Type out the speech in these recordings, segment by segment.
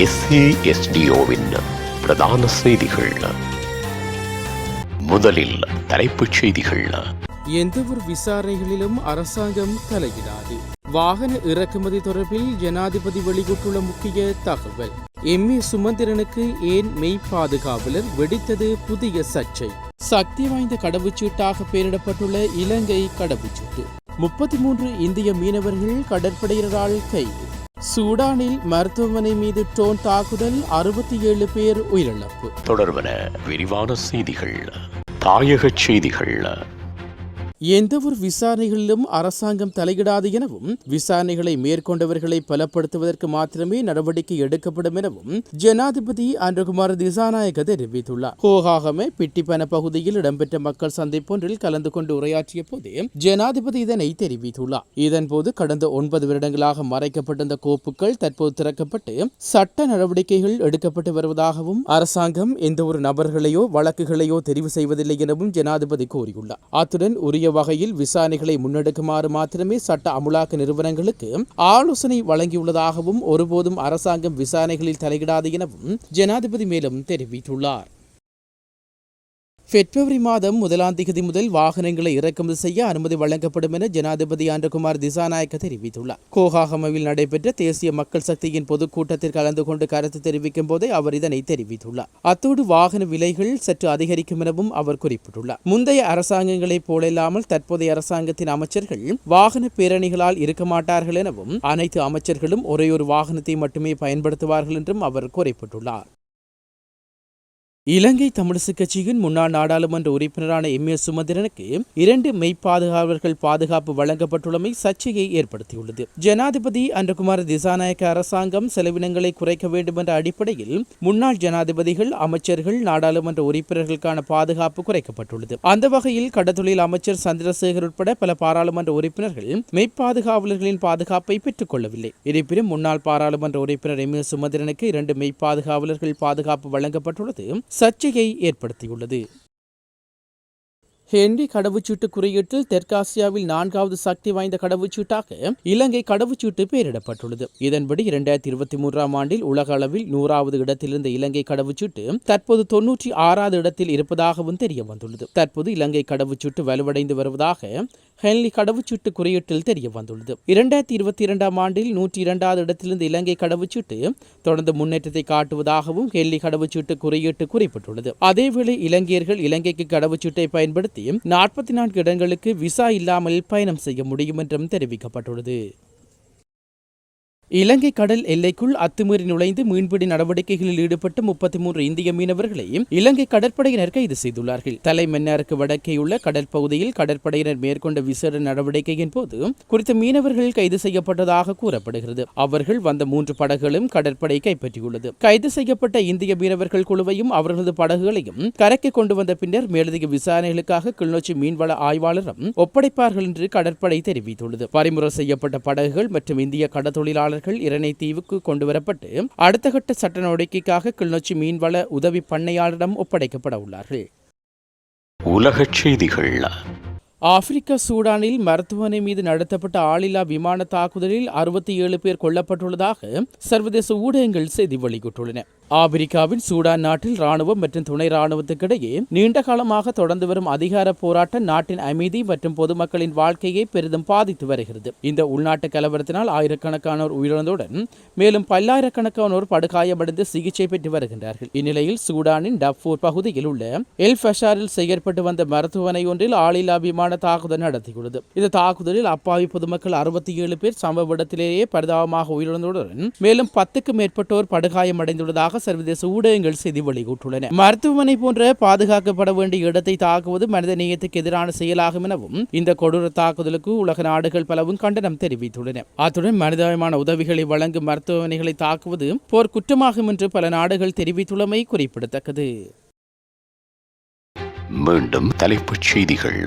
எஸ்ஏஎஸ்டிஓவின் பிரதான செய்திகள். முதலில் தலைப்புச் செய்திகள். எந்தவொரு விசாரணைகளிலும் அரசாங்கம் தலையிடாது. வாகன இறக்குமதி தொடர்பில் ஜனாதிபதி வெளியிட்டுள்ள முக்கிய தகவல். எம் ஏ சுமந்திரனுக்கு ஏன் மெய் பாதுகாவலர் வெடித்தது புதிய சர்ச்சை? சக்தி வாய்ந்த கடவுச்சீட்டாக பெயரிடப்பட்டுள்ள இலங்கை கடவுச்சீட்டு. முப்பத்தி மூன்று இந்திய மீனவர்கள் கடற்படையினரால் கைது. சூடானில் மருத்துவமனை மீது ட்ரோன் தாக்குதல் அறுபத்தி ஏழு பேர் உயிரிழப்பு. தொடர்பன விரிவான செய்திகள் தாயகச் செய்திகள். எந்தவொரு விசாரணைகளிலும் அரசாங்கம் தலையிடாது எனவும் விசாரணைகளை மேற்கொண்டவர்களை பலப்படுத்துவதற்கு மாத்திரமே நடவடிக்கை எடுக்கப்படும் எனவும் ஜனாதிபதி அன்றகுமார் திசாநாயக தெரிவித்துள்ளார். ஹோகாகமே பிட்டிப்பன பகுதியில் இடம்பெற்ற மக்கள் சந்திப்பொன்றில் கலந்து கொண்டு உரையாற்றிய போது ஜனாதிபதி இதனை தெரிவித்துள்ளார். இதன்போது கடந்த ஒன்பது வருடங்களாக மறைக்கப்பட்டிருந்த கோப்புகள் தற்போது திறக்கப்பட்டு சட்ட நடவடிக்கைகள் எடுக்கப்பட்டு வருவதாகவும் அரசாங்கம் எந்த ஒரு நபர்களையோ வழக்குகளையோ தெரிவு செய்வதில்லை எனவும் ஜனாதிபதி கூறியுள்ளார். அத்துடன் உரிய வகையில் விசாரணைகளை முன்னெடுக்குமாறு மாத்திரமே சட்ட அமுலாக்க நிறுவனங்களுக்கு ஆலோசனை வழங்கியுள்ளதாகவும் ஒருபோதும் அரசாங்கம் விசாரணைகளில் தலையிடாது எனவும் ஜனாதிபதி மேலும் தெரிவித்துள்ளார். பிப்ரவரி மாதம் முதலாம் தேதி முதல் வாகனங்களை இறக்குமதி செய்ய அனுமதி வழங்கப்படும் என ஜனாதிபதி ஆண்டகுமார் திசாநாயக்க தெரிவித்துள்ளார். கோகாகமவில் நடைபெற்ற தேசிய மக்கள் சக்தியின் பொதுக்கூட்டத்தில் கலந்து கொண்டு கருத்து தெரிவிக்கும் போதே அவர் இதனை தெரிவித்துள்ளார். அத்தோடு வாகன விலைகள் சற்று அதிகரிக்கும் எனவும் அவர் குறிப்பிட்டுள்ளார். முந்தைய அரசாங்கங்களைப் போலல்லாமல் தற்போதைய அரசாங்கத்தின் அமைச்சர்கள் வாகன பேரணிகளால் இருக்க மாட்டார்கள் எனவும் அனைத்து அமைச்சர்களும் ஒரே ஒரு வாகனத்தை மட்டுமே பயன்படுத்துவார்கள் என்றும் அவர் குறிப்பிட்டுள்ளார். இலங்கை தமிழிசு கட்சியின் முன்னாள் நாடாளுமன்ற உறுப்பினரான எம். ஏ. சுமந்திரனுக்கு இரண்டு மெய்ப்பாதுகாவலர்கள் பாதுகாப்பு வழங்கப்பட்டுள்ளமை சர்ச்சையை ஏற்படுத்தியுள்ளது. ஜனாதிபதி அன்றகுமார் திசாநாயக்க அரசாங்கம் செலவினங்களை குறைக்க வேண்டும் என்ற அடிப்படையில் முன்னாள் ஜனாதிபதிகள் அமைச்சர்கள் நாடாளுமன்ற உறுப்பினர்களுக்கான பாதுகாப்பு குறைக்கப்பட்டுள்ளது. அந்த வகையில் கடத்தொழில் அமைச்சர் சந்திரசேகர் உட்பட பல பாராளுமன்ற உறுப்பினர்கள் மெய்ப்பாதுகாவலர்களின் பாதுகாப்பை பெற்றுக் கொள்ளவில்லை. இருப்பினும் முன்னாள் பாராளுமன்ற உறுப்பினர் எம். ஏ. சுமந்திரனுக்கு இரண்டு மெய்ப்பாதுகாவலர்கள் பாதுகாப்பு வழங்கப்பட்டுள்ளது. சர்ச்சையை ஏற்படுத்தியுள்ளது. ஹென்றி கடவுச்சீட்டு குறியீட்டில் தெற்காசியாவில் நான்காவது சக்தி வாய்ந்த கடவுச்சீட்டாக இலங்கை கடவுச்சீட்டு பெயரிடப்பட்டுள்ளது. இதன்படி இரண்டாயிரத்தி இருபத்தி மூன்றாம் ஆண்டில் உலக அளவில் நூறாவது இடத்தில் இருந்த இலங்கை கடவுச்சீட்டு தற்போது தொன்னூற்றி ஆறாவது இடத்தில் இருப்பதாகவும் தெரிய வந்துள்ளது தற்போது இலங்கை கடவுச்சீட்டு வலுவடைந்து வருவதாக ஹென்லி கடவுச்சீட்டு குறியீட்டில் தெரிய வந்துள்ளது இரண்டாயிரத்தி இருபத்தி இரண்டாம் ஆண்டில் நூற்றி இரண்டாவது இடத்திலிருந்து இலங்கை கடவுச்சீட்டு தொடர்ந்து முன்னேற்றத்தை காட்டுவதாகவும் ஹென்லி கடவுச்சீட்டு குறியீட்டு குறிப்பிட்டுள்ளது. அதேவேளை இலங்கையர்கள் இலங்கைக்கு கடவுச்சீட்டை பயன்படுத்தி நாற்பத்தி நான்கு இடங்களுக்கு விசா இல்லாமல் பயணம் செய்ய முடியும் என்றும் தெரிவிக்கப்பட்டுள்ளது. இலங்கை கடல் எல்லைக்குள் அத்துமீறி நுழைந்து மீன்பிடி நடவடிக்கைகளில் ஈடுபட்ட முப்பத்தி மூன்று இந்திய மீனவர்களை இலங்கை கடற்படையினர் கைது செய்துள்ளார்கள். தலைமன்னாருக்கு வடக்கேயுள்ள கடற்பகுதியில் கடற்படையினர் மேற்கொண்ட விசேட நடவடிக்கையின் போது குறித்த மீனவர்கள் கைது செய்யப்பட்டதாக கூறப்படுகிறது. அவர்கள் வந்த மூன்று படகுகளும் கடற்படை கைப்பற்றியுள்ளது. கைது செய்யப்பட்ட இந்திய மீனவர்கள் குழுவையும் அவர்களது படகுகளையும் கரைக்கு கொண்டு வந்த பின்னர் மேலதிக விசாரணைகளுக்காக கிளிநொச்சி மீன்வள ஆய்வாளரும் ஒப்படைப்பார்கள் என்று கடற்படை தெரிவித்துள்ளது. பறிமுறை செய்யப்பட்ட படகுகள் மற்றும் இந்திய கடற்தொழிலாளர் மீனவர்கள் இரணை தீவுக்கு கொண்டுவரப்பட்டு அடுத்த கட்ட சட்ட நடவடிக்கைக்காக கிளிநொச்சி மீன்வள உதவி பண்ணையாளரிடம் ஒப்படைக்கப்பட உள்ளார்கள். உலகச் செய்திகள். ஆப்பிரிக்கா சூடானில் மருத்துவமனை மீது நடத்தப்பட்ட ஆளில்லா விமான தாக்குதலில் அறுபத்தி ஏழு பேர் கொல்லப்பட்டுள்ளதாக சர்வதேச ஊடகங்கள் செய்தி வெளியிட்டுள்ளன. ஆப்பிரிக்காவின் சூடான் நாட்டில் ராணுவம் மற்றும் துணை ராணுவத்துக்கிடையே நீண்ட காலமாக தொடர்ந்து வரும் அதிகார போராட்டம் நாட்டின் அமைதி மற்றும் பொதுமக்களின் வாழ்க்கையை பெரிதும் பாதித்து வருகிறது. இந்த உள்நாட்டு கலவரத்தினால் ஆயிரக்கணக்கானோர் உயிரிழந்தவுடன் மேலும் பல்லாயிரக்கணக்கானோர் படுகாயமடைந்து சிகிச்சை பெற்று வருகின்றார்கள். இந்நிலையில் சூடானின் டப்பூர் பகுதியில் உள்ள எல் ஃபஷாரில் செயற்பட்டு வந்த மருத்துவமனை ஒன்றில் ஆளில்லா விமான தாக்குதல் நடத்தியுள்ளது. இந்த தாக்குதலில் அப்பாவி பொதுமக்கள் அறுபத்தி ஏழு பேர் சம்பவ இடத்திலேயே பரிதாபமாக உயிரிழந்தவுடன் மேலும் பத்துக்கும் மேற்பட்டோர் படுகாயமடைந்துள்ளதாக சர்வதேச ஊடகங்கள் செய்தி வெளியிட்டுள்ளன. மருத்துவமனை போன்ற பாதுகாக்கப்பட வேண்டிய இடத்தை தாக்குவது மனித நேயத்துக்கு எதிரான செயலாகும் எனவும் இந்த கொடூர தாக்குதலுக்கு உலக நாடுகள் பலவும் கண்டனம் தெரிவித்துள்ளன. அத்துடன் மனிதாயமான உதவிகளை வழங்கும் மருத்துவமனைகளை தாக்குவது போர் குற்றமாகும் என்று பல நாடுகள் தெரிவித்துள்ளமை குறிப்பிடத்தக்கது. மீண்டும் தலைப்புச் செய்திகள்.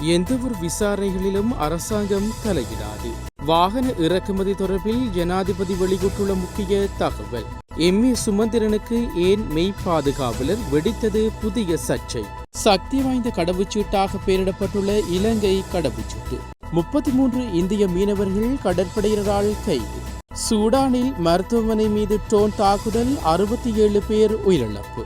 எந்தவொரு விசாரணைகளிலும் அரசாங்கம் தலையிடாது. வாகன இறக்குமதி தொடர்பில் ஜனாதிபதி வெளியிட்டுள்ள முக்கிய தகவல். எம் ஏ சுமந்திரனுக்கு ஏன் மெய் பாதுகாவலர் வெடித்தது புதிய சர்ச்சை? சக்தி வாய்ந்த கடவுச்சீட்டாக பெயரிடப்பட்டுள்ள இலங்கை கடவுச்சீட்டு. முப்பத்தி மூன்று இந்திய மீனவர்கள் கடற்படையினரால் கைது. சூடானில் மருத்துவமனை மீது ட்ரோன் தாக்குதல் அறுபத்தி ஏழு பேர் உயிரிழப்பு.